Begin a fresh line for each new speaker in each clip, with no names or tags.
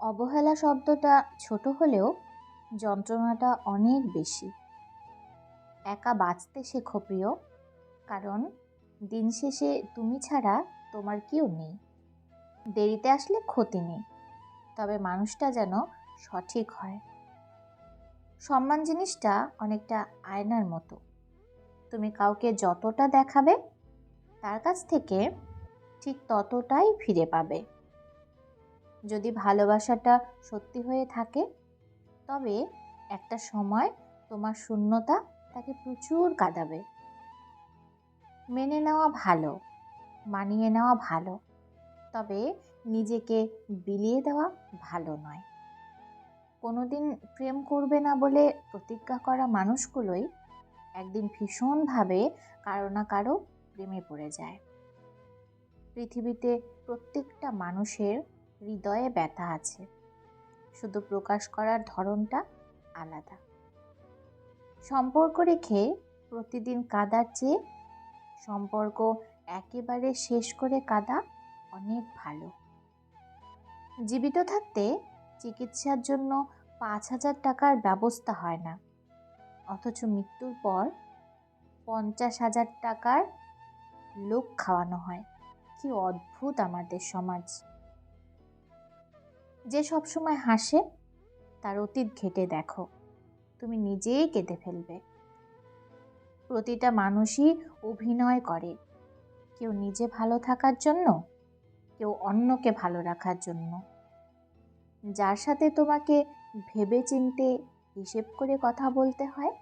অবহেলা শব্দটা ছোট হলেও যন্ত্রণাটা অনেক বেশি। একা বাঁচতে শেখো প্রিয়, কারণ দিন শেষে তুমি ছাড়া তোমার কেউ নেই। দেরিতে আসলে ক্ষতি নেই, তবে মানুষটা যেন সঠিক হয়। সম্মান জিনিসটা অনেকটা আয়নার মতো। তুমি কাউকে যতটা দেখাবে, তার কাছ থেকে ঠিক ততটাই ফিরে পাবে। যদি ভালোবাসাটা সত্যি হয়ে থাকে, তবে একটা সময় তোমার শূন্যতা তাকে প্রচুর কাঁদাবে। মেনে নেওয়া ভালো, মানিয়ে নেওয়া ভালো, তবে নিজেকে বিলিয়ে দেওয়া ভালো নয়। কোনোদিন প্রেম করবে না বলে প্রতিজ্ঞা করা মানুষগুলোই একদিন ভীষণভাবে কারও না কারও প্রেমে পড়ে যায়। পৃথিবীতে প্রত্যেকটা মানুষের হৃদয়ে ব্যথা আছে। শুধু প্রকাশ করার ধরনটা আলাদা। সম্পর্ক রেখে প্রতিদিন কাদার চেয়ে সম্পর্ক একেবারে শেষ করে কাদা অনেক ভালো। জীবিত থাকতে চিকিৎসার জন্য পাঁচ হাজার টাকার ব্যবস্থা হয় না। অথচ মৃত্যুর পর পঞ্চাশ হাজার টাকার লোক খাওয়ানো হয়। কি অদ্ভুত আমাদের সমাজ। যে সবসময় হাসে, তার অতীত ঘেটে দেখো। তুমি নিজেই কেঁদে ফেলবে। প্রতিটা মানুষই অভিনয় করে। কেউ নিজে ভালো থাকার জন্য, কেউ অন্যকে ভালো রাখার জন্য। যার সাথে তোমাকে ভেবে চিনতে হিসেব করে কথা বলতে হয়,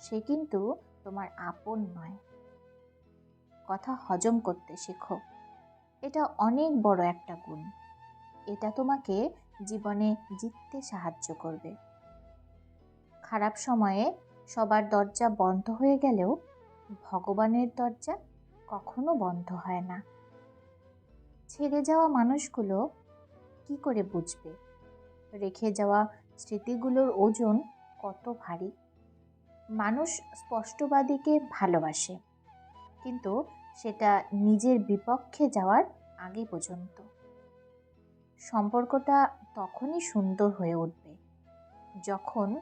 সে কিন্তু তোমার আপন নয়। কথা হজম করতে শেখো। এটা অনেক বড় একটা গুণ। এটা তোমাকে জীবনে জিততে সাহায্য করবে। খারাপ সময়ে সবার দরজা বন্ধ হয়ে গেলেও ভগবানের দরজা কখনো বন্ধ হয় না। ছেড়ে যাওয়া মানুষগুলো কি করে বুঝবে? রেখে যাওয়া স্মৃতিগুলোর ওজন কত ভারী? মানুষ স্পষ্টবাদীকে ভালোবাসে, কিন্তু সেটা নিজের বিপক্ষে যাওয়ার আগে পর্যন্ত। সম্পর্কটা তখনই সুন্দর হয়ে উঠবে। যখন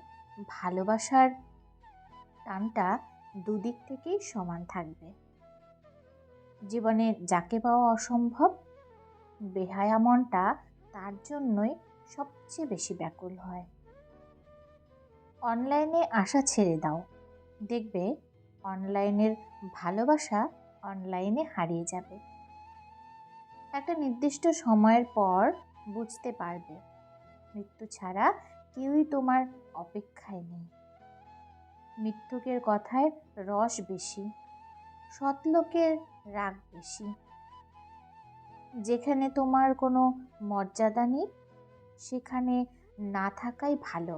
ভালোবাসার টানটা দুদিক থেকেই সমান থাকবে। জীবনে যাকে পাওয়া অসম্ভব, বেহায়া মনটা তার জন্যই সবচেয়ে বেশি ব্যাকুল হয়। অনলাইনে আশা ছেড়ে দাও। দেখবে অনলাইনের ভালোবাসা অনলাইনে হারিয়ে যাবে। একটা নির্দিষ্ট সময়ের পর বুঝতে পারবে। মৃত্যু ছাড়া কেউই তোমার অপেক্ষায় নেই। মৃত্যুকের কথায় রস বেশি, সৎলোকের রাগ বেশি। যেখানে তোমার কোনো মর্যাদা নেই, সেখানে না থাকাই ভালো।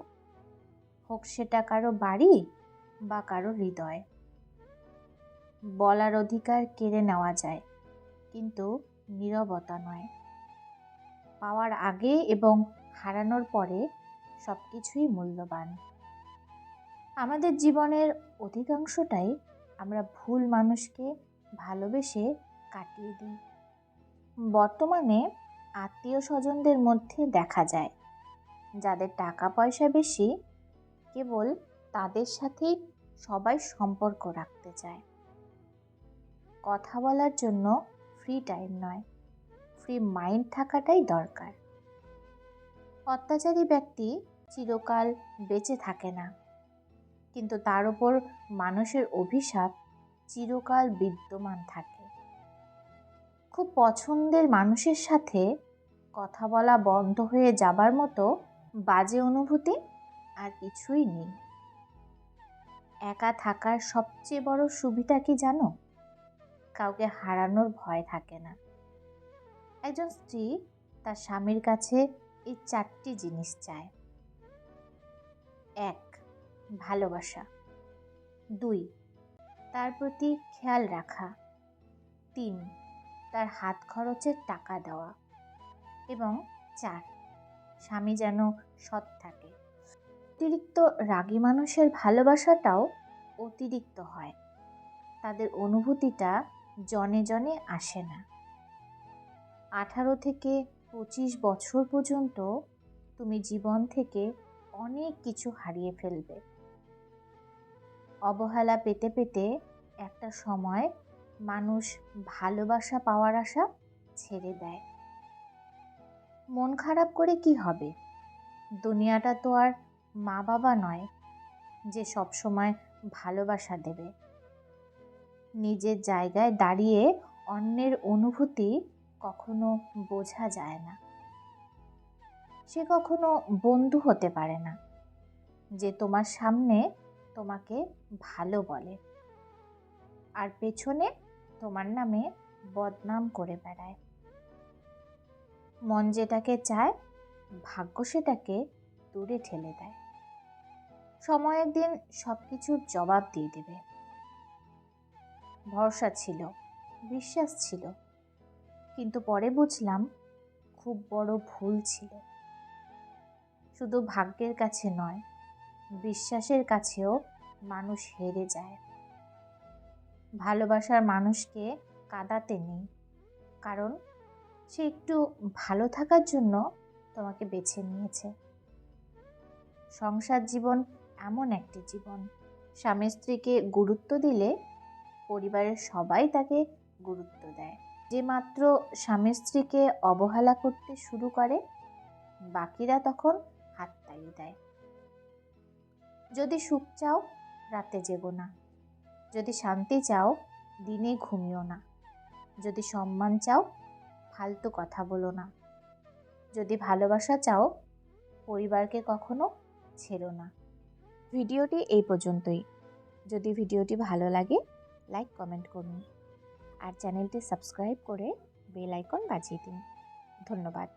হোক সেটা কারও বাড়ি বা কারও হৃদয়। বলার অধিকার কেড়ে নেওয়া যায়, কিন্তু নীরবতা নয়। পাওয়ার আগে এবং হারানোর পরে সব কিছুই মূল্যবান। আমাদের জীবনের অধিকাংশটাই আমরা ভুল মানুষকে ভালোবেসে কাটিয়ে দিই। বর্তমানে আত্মীয় স্বজনদের মধ্যে দেখা যায়, যাদের টাকা পয়সা বেশি, কেবল তাদের সাথেই সবাই সম্পর্ক রাখতে চায়। কথা বলার জন্য ফ্রি টাইম নয়। ফ্রি মাইন্ড থাকাটাই দরকার। অত্যাচারী ব্যক্তি চিরকাল বেঁচে থাকে না। কিন্তু তার উপর মানুষের অভিশাপ চিরকাল বিদ্যমান থাকে। খুব পছন্দের মানুষের সাথে কথা বলা বন্ধ হয়ে যাবার মতো বাজে অনুভূতি আর কিছুই নেই। একা থাকার সবচেয়ে বড় সুবিধা কি জানো? কাউকে হারানোর ভয় থাকে না। একজন স্ত্রী তার স্বামীর কাছে এই চারটি জিনিস চায়। এক, ভালোবাসা। দুই, তার প্রতি খেয়াল রাখা। তিন, তার হাত খরচের টাকা দেওয়া। এবং চার, স্বামী যেন সৎ থাকে। অতিরিক্ত রাগী মানুষের ভালোবাসাটাও অতিরিক্ত হয়। তাদের অনুভূতিটা জনে জনে আসে না। আঠারো থেকে পঁচিশ বছর পর্যন্ত তুমি জীবন থেকে অনেক কিছু হারিয়ে ফেলবে। অবহেলা পেতে পেতে একটা সময় মানুষ ভালোবাসা পাওয়ার আশা ছেড়ে দেয়। মন খারাপ করে কি হবে? দুনিয়াটা তো আর মা বাবা নয়, যে সব সময় ভালোবাসা দেবে। নিজের জায়গায় দাঁড়িয়ে অন্যের অনুভূতি কখনো বোঝা যায় না। সে কখনো বন্ধু হতে পারে না। যে তোমার সামনে তোমাকে ভালো বলে। আর পেছনে তোমার নামে বদনাম করে বেড়ায়। মন যেটাকে চায়, ভাগ্য সেটাকে দূরে ঠেলে দেয়। সময়ের দিন সব কিছুর জবাব দিয়ে দেবে। ভরসা ছিল, বিশ্বাস ছিল। কিন্তু পরে বুঝলাম খুব বড় ভুল ছিল। শুধু ভাগ্যের কাছে নয়, বিশ্বাসের কাছেও মানুষ হেরে যায়। ভালোবাসার মানুষকে কাঁদাতে নেই, কারণ সে একটু ভালো থাকার জন্য তোমাকে বেছে নিয়েছে। সংসার জীবন এমন একটি জীবন। স্বামী স্ত্রীকে গুরুত্ব দিলে পরিবারের সবাই তাকে গুরুত্ব দেয়। যে মাত্র স্বামী স্ত্রীকে অবহেলা করতে শুরু করে, বাকিরা তখন হাত হাততালি দেয়। যদি সুখ চাও, রাতে জেগো না। যদি শান্তি চাও, দিনে ঘুমিও না। যদি সম্মান চাও, ফালতু কথা বলো না। যদি ভালোবাসা চাও, পরিবারকে কখনো ছেড়ো না। ভিডিওটি এই পর্যন্তই। যদি ভিডিওটি ভালো লাগে, লাইক, কমেন্ট করুন। আর চ্যানেলটি সাবস্ক্রাইব করে বেল আইকন বাজিয়ে দিন। ধন্যবাদ।